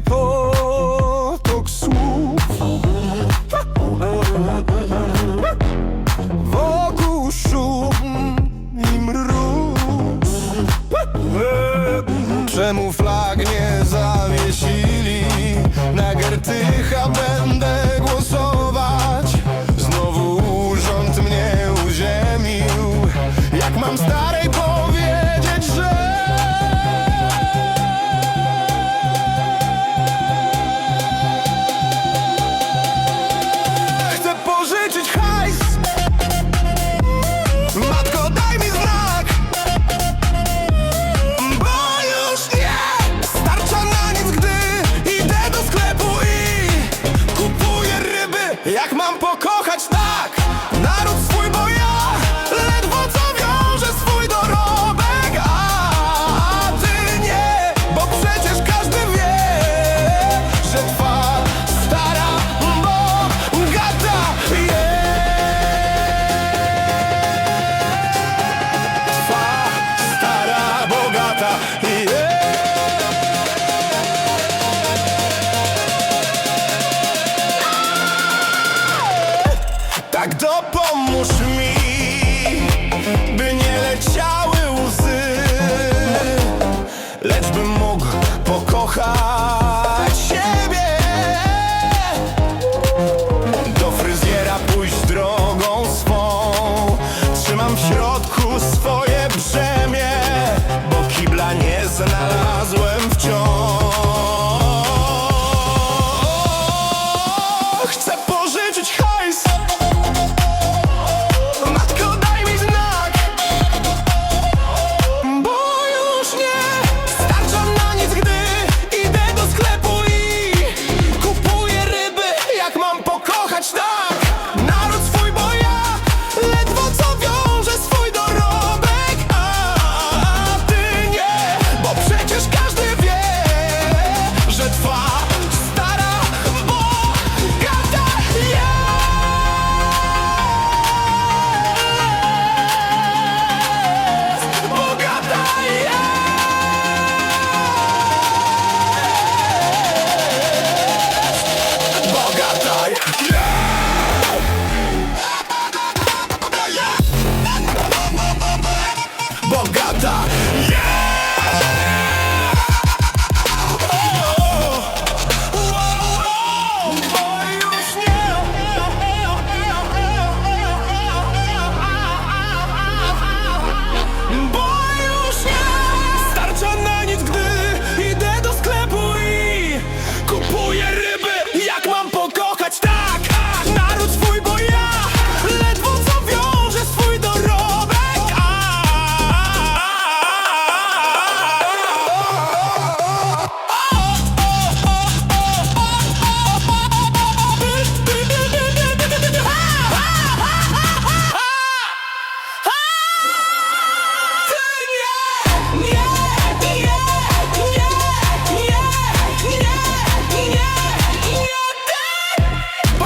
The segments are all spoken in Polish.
Potok słów. Wokół szum i mróz. Czemu flag nie zawiesili? Na Gertycha będę głosować. Znowu urząd mnie uziemił. Jak mam starej Jak mam pokochać? Tak oczy By nie leciały łzy. Lecz bym mógł pokochać siebie. Do fryzjera pójść drogą swą. Trzymam w środku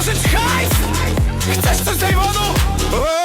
Patrzeć hajs! Chcesz coś z Avonu?